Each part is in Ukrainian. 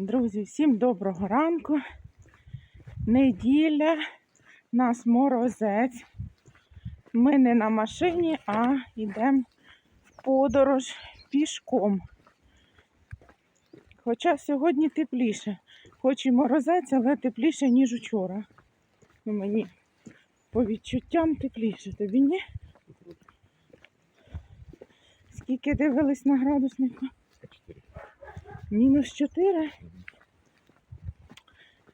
Друзі, всім доброго ранку. Неділя, нас морозець. Ми не на машині, а йдемо в подорож пішком. Хоча сьогодні тепліше. Хоч і морозець, але тепліше, ніж учора. Ну, мені по відчуттям тепліше. Тобі ні? Скільки дивились на градуснику? Мінус 4.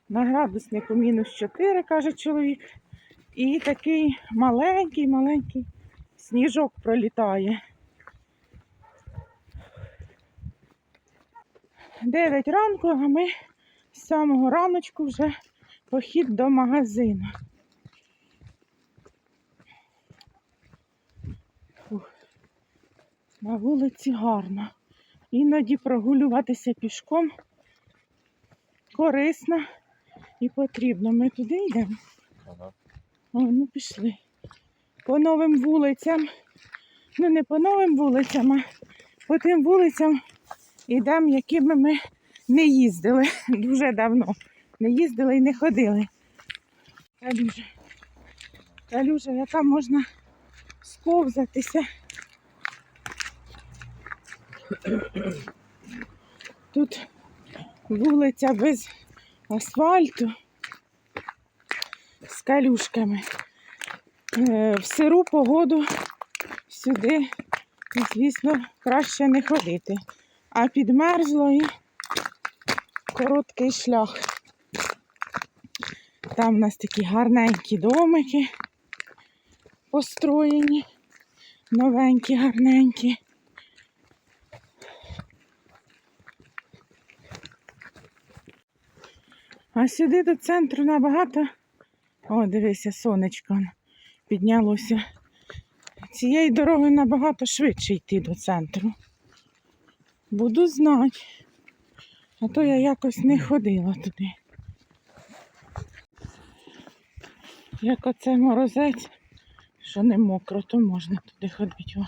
На градуснику мінус 4, каже чоловік. І такий маленький, маленький сніжок пролітає. 9 ранку, а ми з самого раночку вже похід до магазину. Фух. На вулиці гарно. Іноді прогулюватися пішком корисно і потрібно. Ми туди йдемо. Ага. О, ну пішли. По новим вулицям. Ну не по новим вулицям, а по тим вулицям йдемо, якими ми не їздили дуже давно. Не їздили і не ходили. Калюжа. Калюжа, яка можна сковзатися. Тут вулиця без асфальту з калюшками. Е, В сиру погоду сюди, звісно, краще не ходити. А підмерзло і короткий шлях. Там у нас такі гарненькі домики построєні, новенькі, гарненькі. А сюди до центру набагато. О, дивися, сонечко піднялося. Цією дорогою набагато швидше йти до центру. Буду знати. А то я якось не ходила туди. Як оце морозець, що не мокро, то можна туди ходити. О.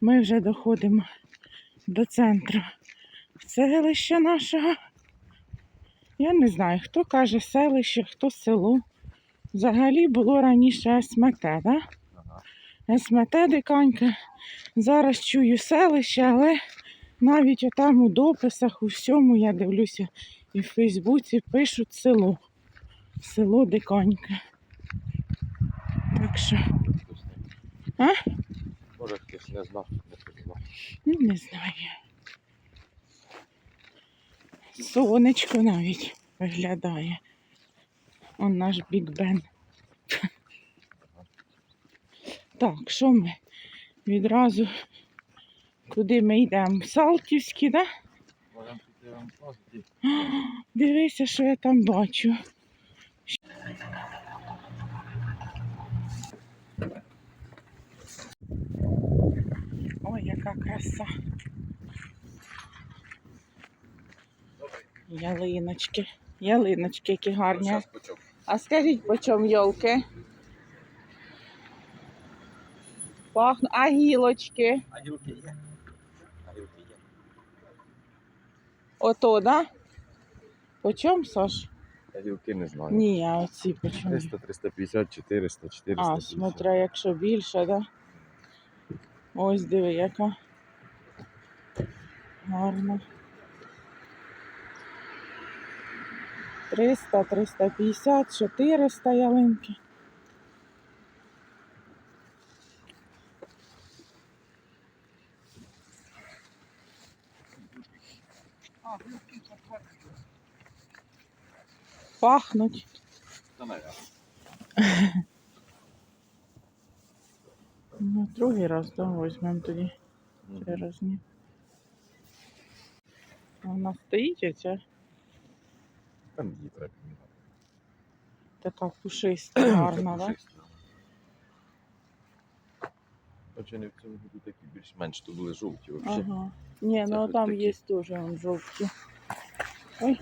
Ми вже доходимо до центру селища нашого. Я не знаю, хто каже селище, хто село. Взагалі було раніше СМТ, так? Да? Ага. СМТ диканька. Зараз чую селище, але навіть отам у дописах, у всьому я дивлюся і в Фейсбуці пишуть село. Село диканька. Так що, А? Може хтось не знав, не познав. ну не знаю. Сонечко навіть виглядає. Он наш Біг Бен. Так, що ми? Відразу куди ми йдемо? В Салтівський, так? Да? Дивися, що я там бачу. Ой, яка краса. Ялиночки. Ялиночки, які гарні. А скажіть, по чому йолки? Пахну. А гілочки? А гілки є? А гілки є. Ото, да? По чому, Саш? Я гілки не знаю. Ні, а оці по чому? 300, 350, 400, 400. А, смотря, якщо більше, да? Ось диви, яка. Гарно. 300, 350, 400 ялинки. Пахнуть. Ну, другий раз, да, візьмемо тоді. Мгм. рази. Вона стоїть оця Там її треба піднімати. така пушиста, гарна, пушисто. Хоча не в цьому году такі більш-менш то були жовті взагалі. Ага. Ні, Це ну хоч там такі. є теж вон жовті. Ой.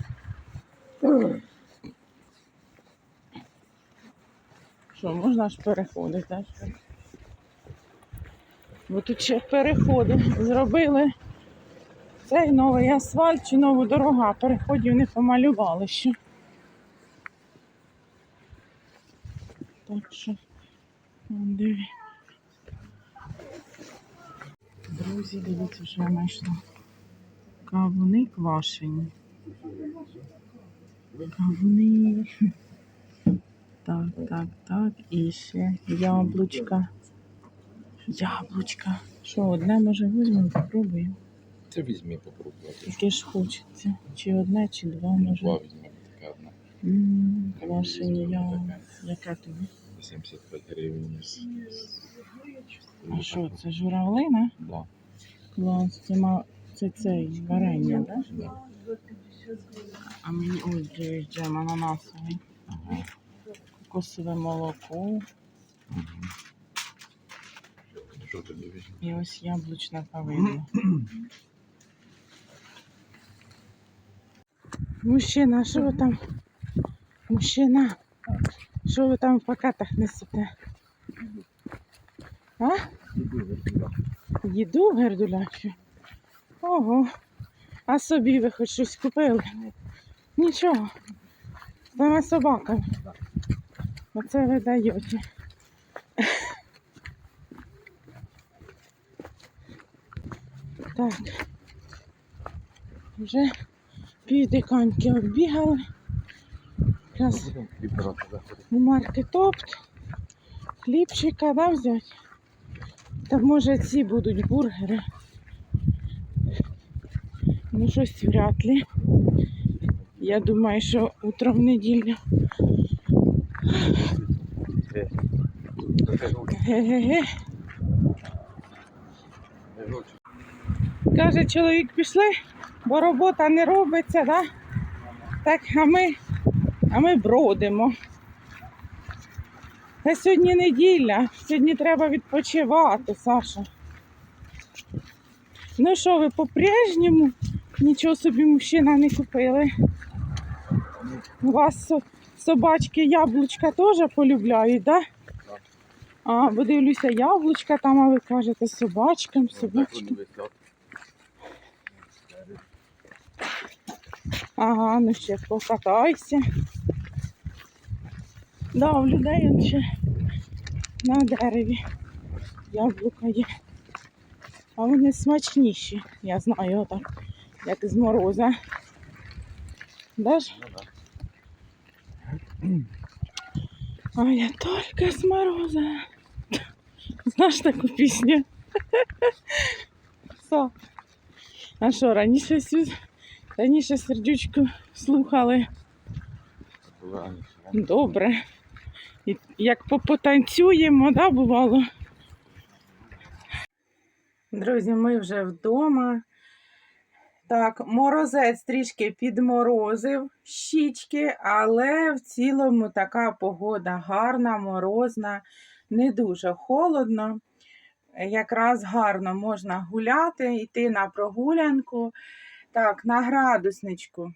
Що, можна ж переходити, так? Бо тут ще переходи зробили Цей новий асфальт чи нова дорога, переходів не помалювали ще. Так що, он диви. Друзі, дивіться, що я знайшла. Кавуни квашені. Кавуни. Так, так, так. І ще яблучка. Яблучка. Що, одне може візьмемо, попробуємо. Це візьми попробувати. Яке ж хочеться. Чи одне, чи два може. Два візьмемо, таке одне. М, Квашені яблука. Яке тобі? 75 гривень. А що, це журавлина? Да. Клас, це, ма... це цей варення, так? Да? А мені ось же джем ананасовий. Ага. Кокосове молоко. Що тобі візьмемо? І ось яблучна кавина. Мужчина, що ви там? Мужчина, що ви там в пакетах несете? А? Їду гердулячу? Ого. А собі ви хоч щось купили? Нічого. З тими собаками. Оце ви даєте. Так. Вже півдиканьки оббігали. Зараз у маркетопт. Хлібчика, да, взяти? Та може ці будуть бургери. Ну, щось вряд ли. Я думаю, що утром в неділю. Ге-ге-ге. Каже, чоловік пішли, бо робота не робиться, да? так а ми, а ми бродимо. Та сьогодні неділя, сьогодні треба відпочивати, Саша. Ну що, ви по-прежньому нічого собі мужчина не купили. У вас собачки яблучка теж полюбляють, так? Да? А, бо дивлюся, яблучка там, а ви кажете собачкам, собачкам. Ага, ну ще покатайся. Да, у людей он ще на дереві яблука є. А вони смачніші, я знаю, отак, як з мороза. Да ж? А я только с мороза. Знаєш таку пісню? Со. А що, раніше сю... раніше сердючку слухали добре. І як попотанцюємо, да, бувало. Друзі, ми вже вдома. Так, морозець трішки підморозив щічки, але в цілому така погода гарна, морозна, не дуже холодно. Якраз гарно можна гуляти, йти на прогулянку. Так, на градусничку.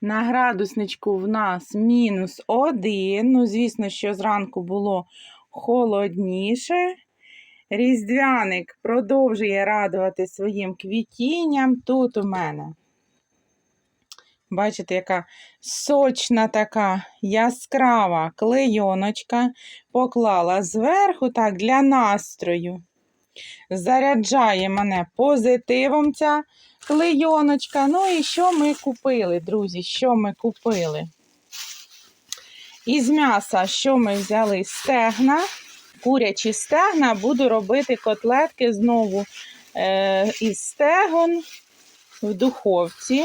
На градусничку в нас мінус один. Ну, звісно, що зранку було холодніше. Різдвяник продовжує радувати своїм квітінням. Тут у мене. Бачите, яка сочна така яскрава клейоночка. Поклала зверху так для настрою. Заряджає мене позитивом ця клейоночка. Ну і що ми купили, друзі? Що ми купили? Із м'яса, що ми взяли? Стегна курячі стегна, буду робити котлетки знову е, із стегон в духовці.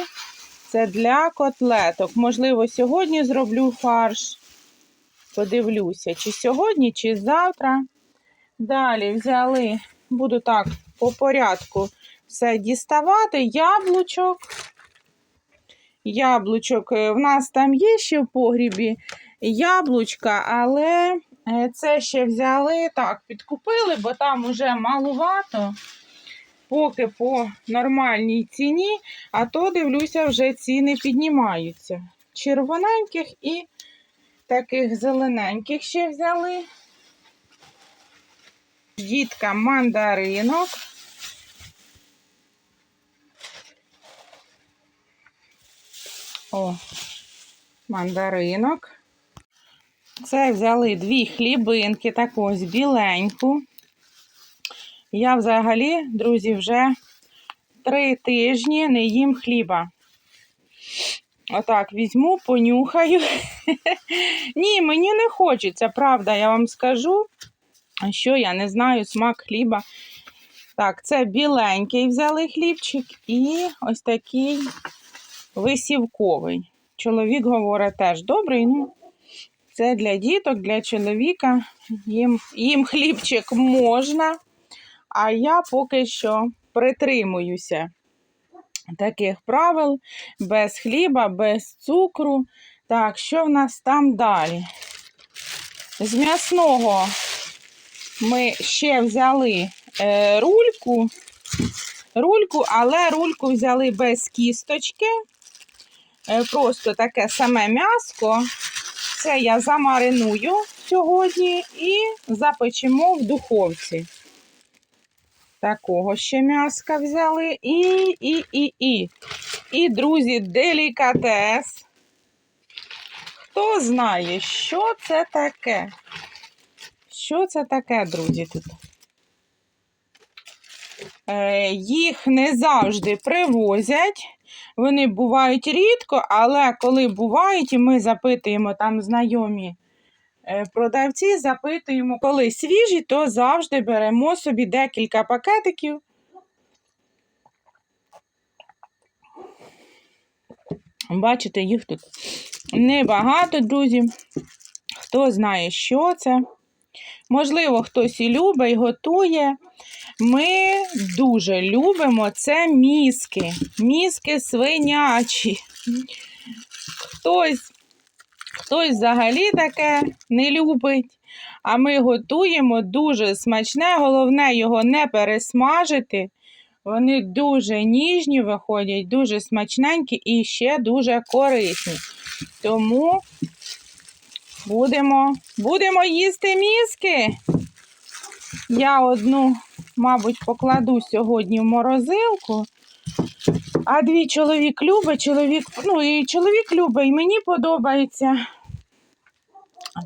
Це для котлеток. Можливо, сьогодні зроблю фарш. Подивлюся, чи сьогодні, чи завтра. Далі взяли, буду так по порядку все діставати. Яблучок. Яблучок. е, В нас там є ще в погрібі яблучка, але Е, Це ще взяли, так, підкупили, бо там уже малувато, поки по нормальній ціні, а то, дивлюся, вже ціни піднімаються. Червоненьких і таких зелененьких ще взяли дітка мандаринок. О, мандаринок. Це взяли дві хлібинки, такусь біленьку. Я взагалі, друзі, вже три тижні не їм хліба. Отак, візьму, понюхаю. Ні, мені не хочеться, правда, я вам скажу що я не знаю смак хліба. Так, це біленький взяли хлібчик і ось такий висівковий. Чоловік говорить теж добрий. Ну, це для діток, для чоловіка. Їм, їм хлібчик можна, а я поки що притримуюся таких правил без хліба, без цукру. Так, що в нас там далі? З м'ясного ми ще взяли е, рульку, рульку, але рульку взяли без кісточки. Е, просто таке саме м'яско. Це я замариную сьогодні і запечемо в духовці. Такого ще м'яска взяли. І, і, і, і. І, друзі, делікатес. Хто знає, що це таке? Що це таке, друзі, тут? Е, їх не завжди привозять. Вони бувають рідко, але коли бувають, і ми запитуємо там знайомі е, продавці, запитуємо, коли свіжі, то завжди беремо собі декілька пакетиків. Бачите, їх тут небагато, друзі. Хто знає, що це. Можливо, хтось і любить, і готує. Ми дуже любимо це мізки. Мізки свинячі. Хтось, хтось взагалі таке не любить. А ми готуємо дуже смачне. Головне його не пересмажити. Вони дуже ніжні виходять, дуже смачненькі і ще дуже корисні. Тому будемо, будемо їсти мізки. Я одну, мабуть, покладу сьогодні в морозилку. А дві чоловік любить, чоловік, ну і чоловік любить, і мені подобається.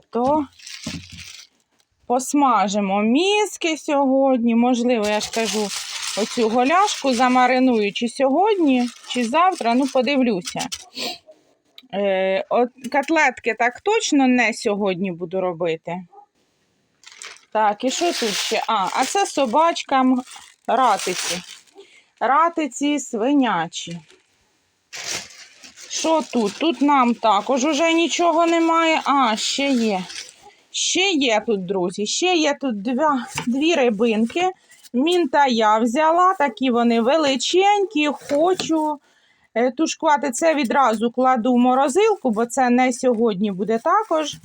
То посмажимо мізки сьогодні. Можливо, я ж кажу, оцю голяшку замариную чи сьогодні, чи завтра, ну подивлюся. Е, от котлетки так точно не сьогодні буду робити. Так, і що тут ще? А, а це собачкам ратиці. Ратиці свинячі. Що тут? Тут нам також уже нічого немає. А, ще є. Ще є тут, друзі. Ще є тут два, дві рибинки. Мінта я взяла, такі вони величенькі, хочу тушкувати. Це відразу кладу в морозилку, бо це не сьогодні буде також.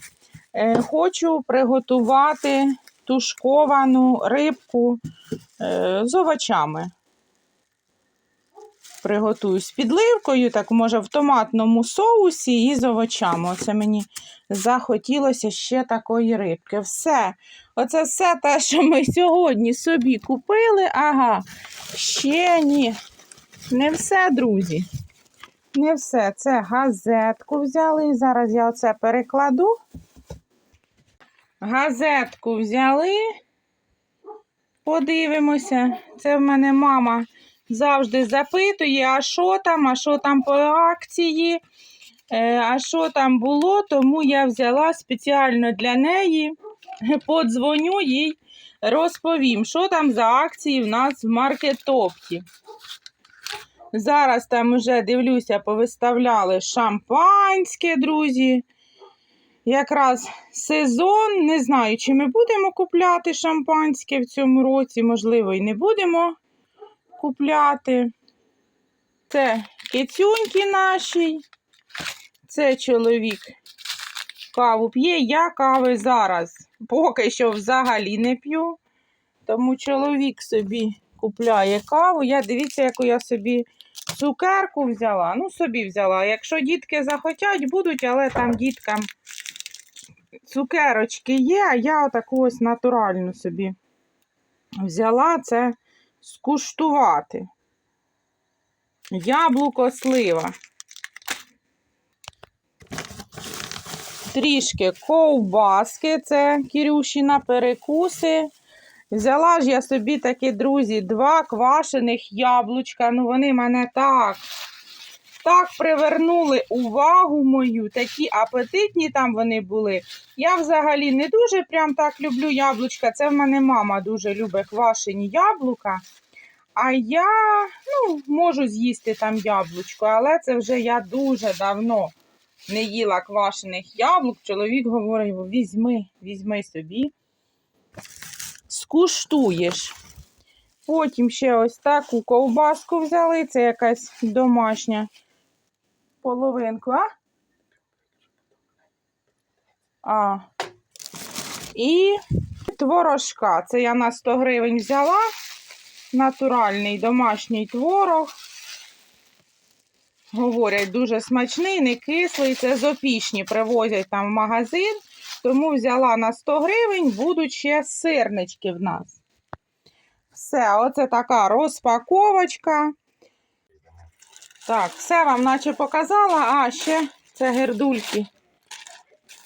Е, Хочу приготувати тушковану рибку е, з овочами. Приготую з підливкою, так може в томатному соусі і з овочами. Оце мені захотілося ще такої рибки. Все. Оце все те, що ми сьогодні собі купили. Ага, ще ні. Не все, друзі. Не все. Це газетку взяли. Зараз я оце перекладу. Газетку взяли. Подивимося. Це в мене мама завжди запитує, а що там, а що там по акції, е, а що там було, тому я взяла спеціально для неї, подзвоню їй, розповім, що там за акції в нас в маркетопті. Зараз там вже дивлюся, повиставляли шампанське, друзі. Якраз сезон. Не знаю, чи ми будемо купляти шампанське в цьому році, можливо, і не будемо купляти. Це кицюньки наші. Це чоловік каву п'є. Я кави зараз поки що взагалі не п'ю. Тому чоловік собі купляє каву. Я дивіться, яку я собі цукерку взяла. Ну, собі взяла. Якщо дітки захотять, будуть, але там діткам цукерочки є, а я отаку ось натуральну собі взяла це скуштувати. Яблуко слива. трішки ковбаски, це Кірюші на перекуси. Взяла ж я собі такі, друзі, два квашених яблучка. Ну вони мене так, так привернули увагу мою. Такі апетитні там вони були. Я взагалі не дуже прям так люблю яблучка. Це в мене мама дуже любить квашені яблука. А я ну, можу з'їсти там яблучко, але це вже я дуже давно не їла квашених яблук. Чоловік говорить: візьми, візьми собі, скуштуєш. Потім ще ось таку ковбаску взяли. Це якась домашня половинку, а? А. І творожка. Це я на 100 гривень взяла. Натуральний домашній творог. Говорять, дуже смачний, не кислий. Це з опішні привозять там в магазин. Тому взяла на 100 гривень, будуть ще сирнички в нас. Все, оце така розпаковочка. Так, все вам наче показала. А, ще це гердульки.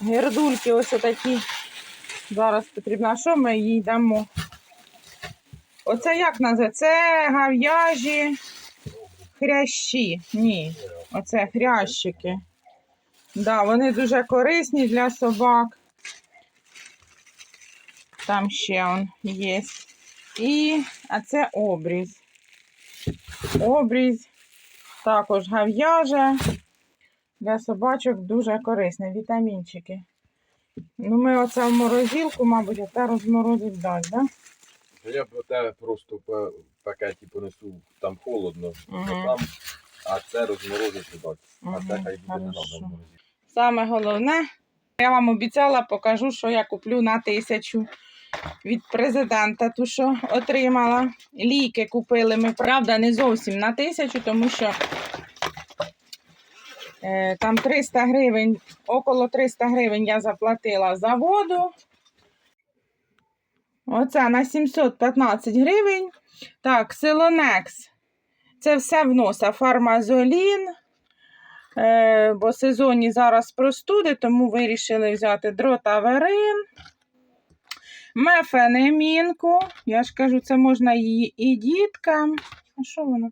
Гердульки ось такі. Зараз потрібно, що ми їй дамо? Оце як називається? Це гав'яжі хрящі. Ні, оце хрящики. Да, вони дуже корисні для собак. Там ще он є. І, а це обріз. Обріз також гав'яжа. Для собачок дуже корисне. Вітамінчики. Ну, ми оце в морозилку, мабуть, оте розморозить далі, да? Я б те просто в пакеті понесу, там холодно, там, а це розморозити дати. А це хай буде не. Саме головне, я вам обіцяла, покажу, що я куплю на тисячу від президента, ту, що отримала. Ліки купили ми, правда, не зовсім на тисячу, тому що е, там 300 гривень, около 300 гривень я заплатила за воду. Оце на 715 гривень. Так, Силонекс. Це все в носа. Фармазолін. Е, бо сезонні зараз простуди, тому вирішили взяти дротаверин, мефенемінку. Я ж кажу, це можна її і діткам. А що воно?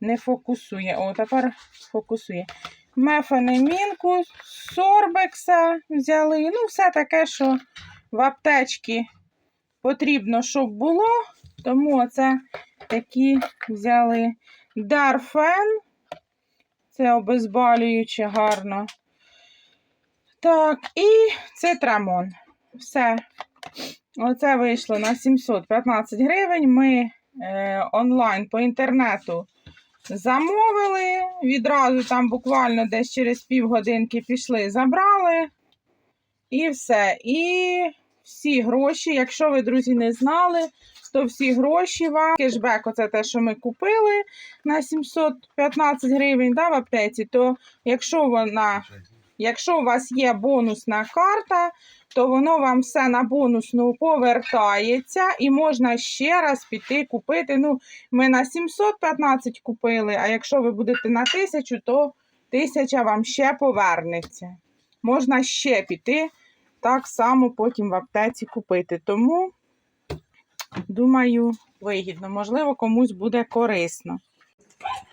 Не фокусує. О, тепер фокусує. Мефенемінку, сорбекса взяли. Ну, все таке, що в аптечці потрібно, щоб було. Тому оце такі взяли дарфен. Це обезболююче гарно. Так, і цитрамон. Все. Оце вийшло на 715 гривень. Ми е, онлайн по інтернету замовили. Відразу там буквально десь через півгодинки пішли, забрали. І все. І всі гроші, якщо ви, друзі, не знали, то всі гроші вам. Кешбек, оце те, що ми купили на 715 гривень да, в аптеці, то якщо вона, якщо у вас є бонусна карта, то воно вам все на бонусну повертається і можна ще раз піти купити. Ну, ми на 715 купили, а якщо ви будете на 1000, то 1000 вам ще повернеться. Можна ще піти так само потім в аптеці купити. Тому Думаю, вигідно. Можливо, комусь буде корисно.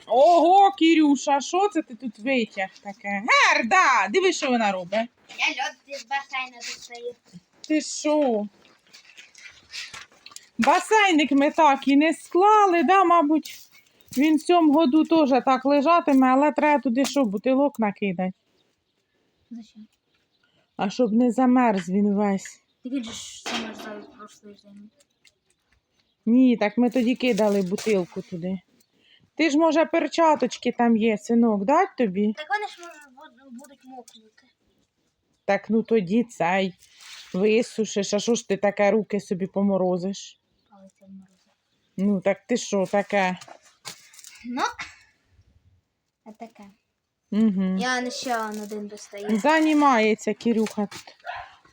Ого, Кірюша, що це ти тут витяг таке? Герда! Диви, що вона робить. Я лед з басейну достаю. Ти що? Басейник ми так і не склали, да, мабуть. Він в цьому году теж так лежатиме, але треба туди що, бутилок накидати. Зачем? А щоб не замерз він весь. Ти видиш, замерзали в прошлий день. Ні, так ми тоді кидали бутилку туди. Ти ж, може, перчаточки там є, синок, дать тобі? Так вони ж може, будуть мокнути. Так ну тоді цей висушиш, а що ж ти таке руки собі поморозиш? Але це морозиво. Ну так ти що таке? Ну, а таке. Угу. Я не ще один достаю. Займається Кирюха.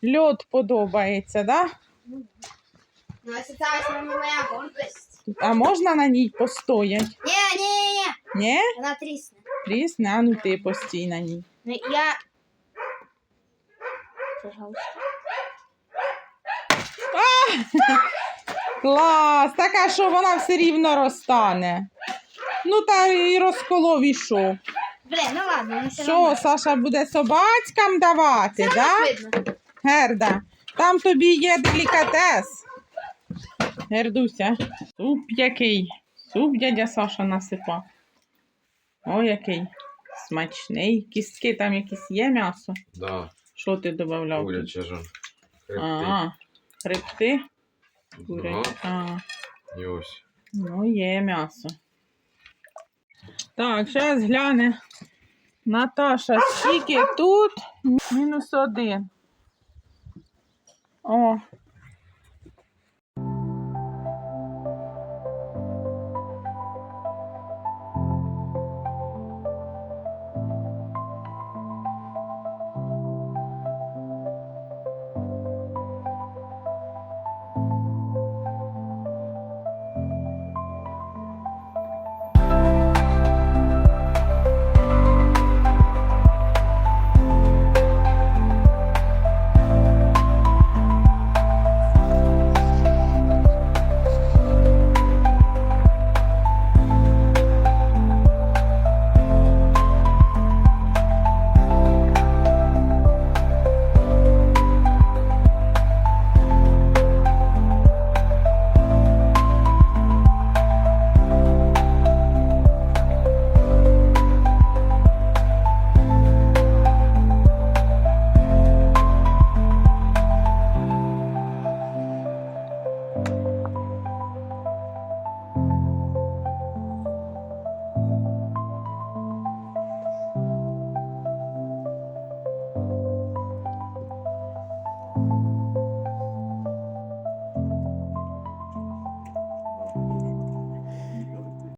Льод подобається, да? Ну, це моя гордость. А можна на ній постоять? Ні, ні, ні, Ні? вона трісне. Трісне, а ну ти постій на ній. Ну, я... Пожалуйста. Клас! Така, що вона все рівно розтане. Ну та і розколов і що? Блін, ну ладно, не все Що, Саша буде собачкам давати, Це да? Герда, там тобі є делікатес. Гердуся. Суп який. Суп дядя Саша насипав. О, який смачний. Кістки там якісь є м'ясо. Да, Що ти додавав? куряче ж. Ага. Хребти курять. Ага, і ось. ну є м'ясо. Так, зараз гляне. Наташа, скільки тут? Мінус один. О,